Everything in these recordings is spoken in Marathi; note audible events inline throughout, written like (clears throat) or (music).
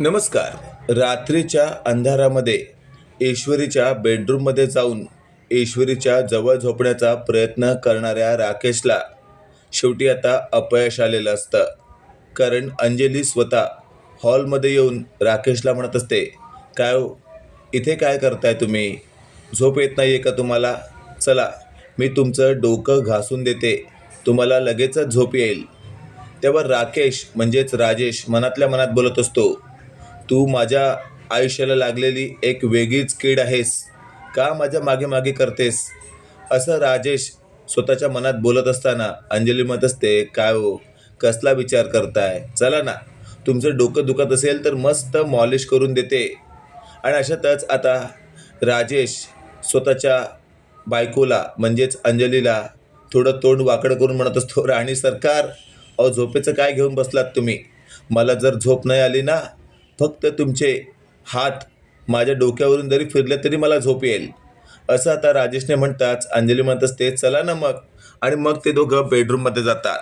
नमस्कार. रात्रीच्या अंधारामध्ये ईश्वरीच्या बेडरूममध्ये जाऊन ईश्वरीच्या जवळ झोपण्याचा प्रयत्न करणाऱ्या राकेशला शेवटी आता अपयश आलेलं असतं. कारण अंजली स्वतः हॉलमध्ये येऊन राकेशला म्हणत असते काय हो? इथे काय करताय तुम्ही? झोप येत नाही आहे का तुम्हाला? चला मी तुमचं डोकं घासून देते. तुम्हाला लगेचच झोप येईल. तेव्हा राकेश म्हणजेच राजेश मनातल्या मनात बोलत असतो तू माझ्या आयुष्याला लागलेली एक वेगळीच कीड आहेस. का माझ्या मागे मागे करतेस? असं राजेश स्वतःच्या मनात बोलत असताना अंजली म्हणत असते काय हो? कसला विचार करताय? चला ना. तुमचं डोकं दुखत असेल तर मस्त मॉलिश करून देते. आणि अशातच आता राजेश स्वतःच्या बायकोला म्हणजेच अंजलीला थोडं तोंड वाकडं करून म्हणत असतो राणी सरकार अहो झोपेचं काय घेऊन बसलात तुम्ही? मला जर झोप नाही आली ना फक्त तुमचे हात माझ्या डोक्यावरून जरी फिरले तरी मला झोप येईल. असं आता राजेशने म्हणताच अंजली म्हणत असते चला ना मग. आणि मग ते दोघं बेडरूममध्ये जातात.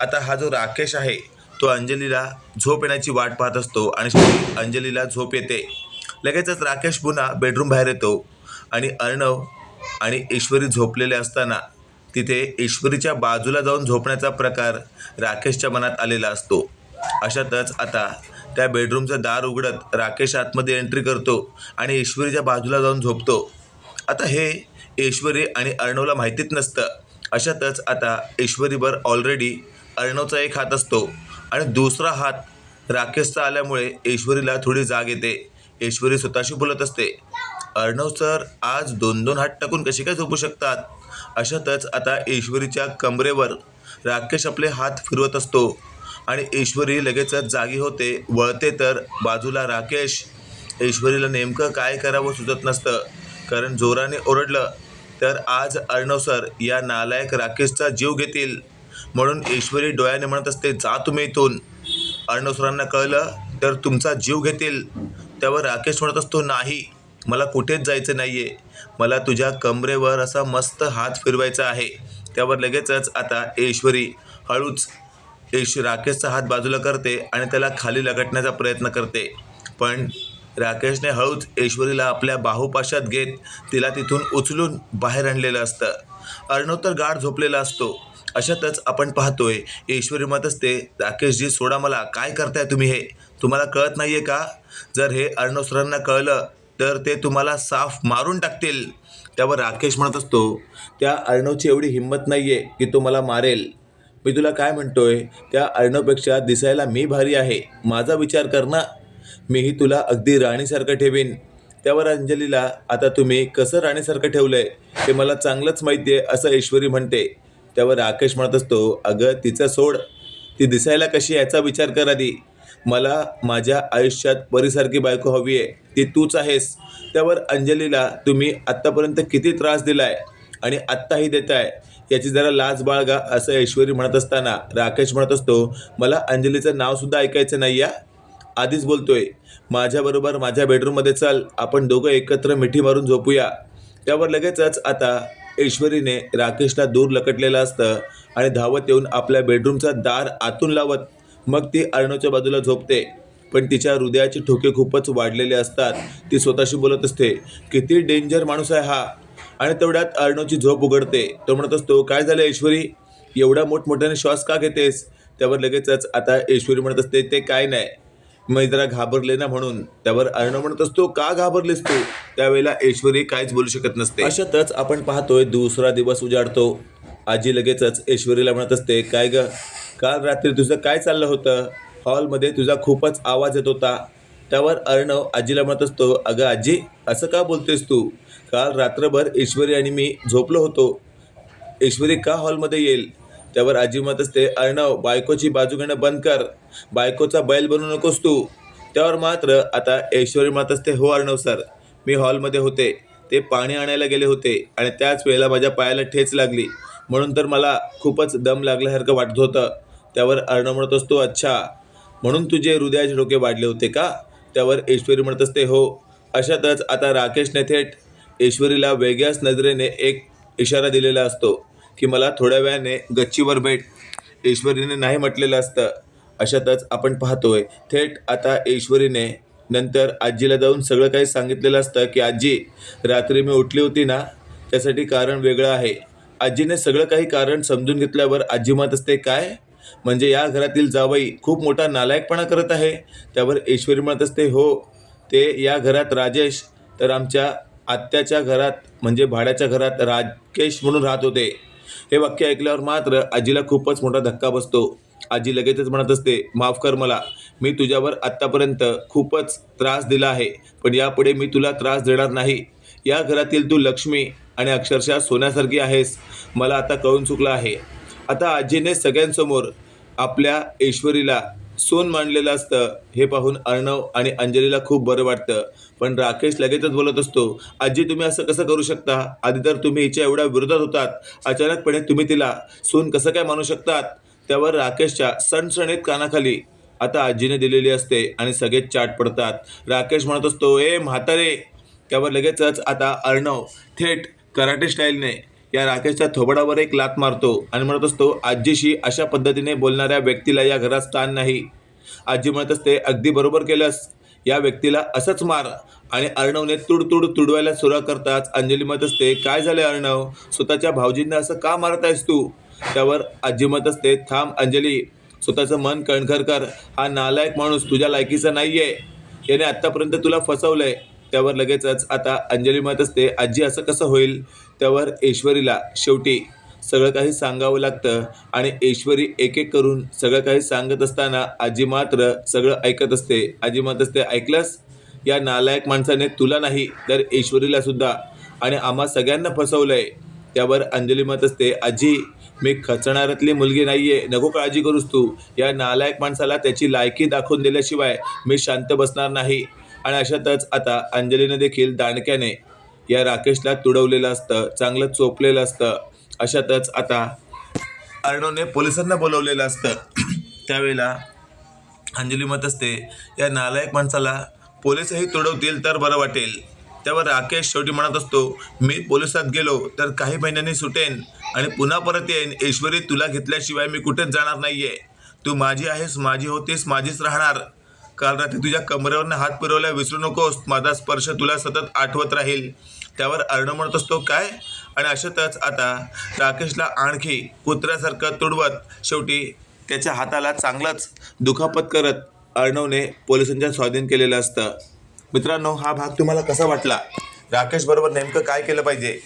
आता हा जो राकेश आहे तो अंजलीला झोप येण्याची वाट पाहत असतो आणि अंजलीला झोप येते. लगेचच राकेश पुन्हा बेडरूम बाहेर येतो आणि अर्णव आणि ईश्वरी झोपलेले असताना तिथे ईश्वरीच्या बाजूला जाऊन झोपण्याचा प्रकार राकेशच्या मनात आलेला असतो. अशातच आता त्या बेडरूमचं दार उघडत राकेश आतमध्ये एंट्री करतो आणि ईश्वरीच्या बाजूला जाऊन झोपतो. आता हे ईश्वरी आणि अर्णवला माहितीच नसतं. अशातच आता ईश्वरीवर ऑलरेडी अर्णवचा एक हात असतो आणि दुसरा हात राकेशचा आल्यामुळे ईश्वरीला थोडी जाग येते. ईश्वरी स्वतःशी बोलत असते अर्णव सर आज दोन दोन हात टाकून कसे काय झोपू शकतात? अशातच आता ईश्वरीच्या कमरेवर राकेश आपले हात फिरवत असतो. आणि ईश्वरी लगेचच जागी होते. वळते तर बाजूला राकेश. ईश्वरीला नेमकं काय करावं सुचत नसतं. कारण जोराने ओरडलं तर आज अर्णव सर या नालायक राकेशचा जीव घेतील. म्हणून ईश्वरी डोळ्याने म्हणत असते जा तुम्ही इथून. अर्णव सरांना कळलं तर तुमचा जीव घेतील. त्यावर राकेश म्हणत असतो नाही मला कुठेच जायचं नाही आहे मला तुझ्या कमरेवर असा मस्त हात फिरवायचा आहे. त्यावर लगेचच आता ईश्वरी हळूच ईश राकेशचा हात बाजूला करते आणि त्याला खाली लगटण्याचा प्रयत्न करते. पण राकेशने हळूच ऐश्वरीला आपल्या बाहुपाशात घेत तिला तिथून उचलून बाहेर आणलेलं असतं. अर्णव तर गाढ झोपलेला असतो. अशातच आपण पाहतोय ईश्वरी मत असते राकेशजी सोडा मला. काय करताय तुम्ही हे? तुम्हाला कळत नाही आहे का? जर हे अर्णव सरांना कळलं तर ते तुम्हाला साफ मारून टाकतील. त्यावर राकेश म्हणत असतो त्या अर्णवची एवढी हिंमत नाही आहे की तो मला मारेल. मी तुला काय म्हणतोय? त्या अर्णवपेक्षा दिसायला मी भारी आहे. माझा विचार कर ना. मीही तुला अगदी राणीसारखं ठेवीन. त्यावर अंजलीला आता तुम्ही कसं राणीसारखं ठेवलंय? ते मला चांगलंच माहिती आहे असं ईश्वरी म्हणते. त्यावर राकेश म्हणत असतो अगं तिचं सोड. ती दिसायला कशी याचा विचार कर आधी. मला माझ्या आयुष्यात परीसारखी बायको हवी आहे ती तूच आहेस. त्यावर अंजलीला तुम्ही आत्तापर्यंत किती त्रास दिलाय आणि आत्ताही देताय. याची जरा लाज बाळगा असं ऐश्वरी म्हणत असताना राकेश म्हणत असतो मला अंजलीचं नावसुद्धा ऐकायचं नाही या आधीच बोलतोय. माझ्याबरोबर माझ्या बेडरूममध्ये चल. आपण दोघं एकत्र मिठी मारून झोपूया. त्यावर लगेचच आता ईश्वरीने राकेशला दूर लकटलेलं असतं आणि धावत येऊन आपल्या बेडरूमचा दार आतून लावत मग ती अर्णवच्या बाजूला झोपते. पण तिच्या हृदयाचे ठोके खूपच वाढलेले असतात. ती स्वतःशी बोलत असते किती डेंजर माणूस आहे हा. आणि तेवढ्यात अर्णवची झोप उघडते. तो म्हणत असतो काय झालं ऐश्वरी? एवढा मोठमोठ्याने श्वास का घेतेस? त्यावर लगेचच आता ऐश्वरी म्हणत असते ते काय नाही. मी जरा घाबरले ना म्हणून. त्यावर अर्णव म्हणत असतो का घाबरलेस तू? त्यावेळेला ऐश्वरी काहीच बोलू शकत नसते. अशातच आपण पाहतोय दुसरा दिवस उजाडतो. आजी लगेचच ऐश्वरीला म्हणत असते काय ग? काल रात्री तुझं काय चाललं होतं? हॉलमध्ये तुझा खूपच आवाज येत होता. त्यावर अर्णव आजीला म्हणत असतो अगं आजी असं का बोलतेस तू? काल रात्रभर ईश्वरी आणि मी झोपलो होतो. ईश्वरी का हॉलमध्ये येईल? त्यावर आजी म्हणत असते अर्णव बायकोची बाजू घेणं बंद कर. बायकोचा बैल बनू नकोस तू. त्यावर मात्र आता ऐश्वरी म्हणत असते हो अर्णव सर मी हॉलमध्ये होते. ते पाणी आणायला गेले होते आणि त्याच वेळेला माझ्या पायाला ठेच लागली. म्हणून तर मला खूपच दम लागल्यासारखं वाटत होतं. त्यावर अर्णव म्हणत असतो अच्छा म्हणून तुझे हृदयाचे डोके वाढले होते का? त्यावर ऐश्वरी म्हणत असते हो. अशातच आता राकेशने थेट ईश्वरीला वेगळ्याच नजरेने एक इशारा दिलेला असतो की मला थोड्या वेळाने गच्चीवर भेट. ईश्वरीने नाही म्हटलेलं असतं. अशातच आपण पाहतोय थेट आता ईश्वरीने नंतर आजीला जाऊन सगळं काही सांगितलेलं असतं की आजी रात्री मी उठली होती ना त्यासाठी कारण वेगळं आहे. आजीने सगळं काही कारण समजून घेतल्यावर आजी म्हणत असते काय? म्हणजे या घरातील जावई खूप मोठा नालायकपणा करत आहे? त्यावर ईश्वरी म्हणत असते हो ते या घरात राजेश तर आमच्या आत्याच्या घरात म्हणजे भाड्याच्या घरात राकेश म्हणून राहत होते. हे वाक्य ऐकल्यावर मात्र आजीला खूपच मोठा धक्का बसतो. आजी लगेचच म्हणत असते माफ कर मला. मी तुझ्यावर आत्तापर्यंत खूपच त्रास दिला आहे पण यापुढे मी तुला त्रास देणार नाही. या घरातील तू लक्ष्मी आणि अक्षरशः सोन्यासारखी आहेस. मला आता कळून चुकलं आहे. आता आजीने सगळ्यांसमोर आपल्या ईश्वरीला सोन मांडलेलं असतं. हे पाहून अर्णव आणि अंजलीला खूप बरं वाटतं. पण राकेश लगेचच बोलत असतो आजी तुम्ही असं कसं करू शकता? आधी तर तुम्ही हिच्या एवढ्या विरोधात होतात. अचानकपणे तुम्ही तिला सून कसं काय मानू शकतात? त्यावर राकेशच्या सणसणीत कानाखाली आता आजीने दिलेली असते आणि सगळेच चाट पडतात. राकेश म्हणत असतो ए म्हातारे! त्यावर लगेचच आता अर्णव थेट कराटे स्टाईलने या राकेशच्या थोबडावर एक लात मारतो आणि म्हणत असतो आजीशी अशा पद्धतीने बोलणाऱ्या व्यक्तीला या घरात स्थान नाही. आजी म्हणत असते अगदी बरोबर केलंस. या व्यक्तीला असंच मार. आणि अर्णवने तुडतुड तुडवायला सुरुवात करताच अंजली म्हणत असते काय झालं अर्णव? स्वतःच्या भाऊजींना असं का मारत आहेस तू? त्यावर आजी म्हणत असते थांब अंजली स्वतःचं मन कणखर कर. हा नालायक माणूस तुझ्या लायकीचा आहे याने आत्तापर्यंत तुला फसवलं आहे त्यावर लगेचच आता अंजली म्हणत असते आजी असं कसं होईल? त्यावर ऐश्वरीला शेवटी सगळं काही सांगावं लागतं आणि ऐश्वरी एक एक करून सगळं काही सांगत असताना आजी मात्र सगळं ऐकत असते. आजी म्हणत असते ऐकलंस? या नालायक माणसाने तुला नाही तर ऐश्वरीला सुद्धा. आणि आम्हा सगळ्यांना फसवलंय. त्यावर अंजली म्हणत असते आजी मी खचणाऱ्यातली मुलगी नाहीये नको काळजी करूस तू. या नालायक माणसाला त्याची लायकी दाखवून दिल्याशिवाय मी शांत बसणार नाही. आणि अशातच आता अंजलीने देखील दांडक्याने या राकेशला तुडवलेलं असतं चांगलं चोपलेलं असतं. अशातच आता अर्णवने पोलिसांना बोलवलेलं असतं. (clears throat) त्यावेळेला अंजली मत असते या नालायक माणसाला पोलिसही तुडवतील तर बरं वाटेल. त्यावर राकेश शेवटी म्हणत असतो मी पोलिसात गेलो तर काही महिन्यांनी सुटेन आणि पुन्हा परत येईन. ऐश्वरी तुला घेतल्याशिवाय मी कुठेच जाणार नाहीये. तू माझी आहेस माझी होतीस माझीच राहणार. काल रात्री तुझ्या कमरेवरनं हात पुरवल्या विसरू नकोस. माझा स्पर्श तुला सतत आठवत राहील. त्यावर अर्णव म्हणत असतो काय? आणि अशातच आता राकेशला आणखी कुत्र्यासारखं तुडवत शेवटी त्याच्या हाताला चांगलाच दुखापत करत अर्णवने पोलिसांच्या स्वाधीन केलेलं असतं. मित्रांनो हा भाग तुम्हाला कसा वाटला? राकेशबरोबर नेमकं काय केलं पाहिजे?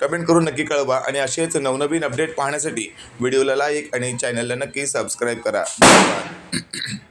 कमेंट करून नक्की कळवा आणि असेच नवनवीन अपडेट पाहण्यासाठी व्हिडिओला लाईक आणि चॅनलला नक्की सबस्क्राईब करा. धन्यवाद.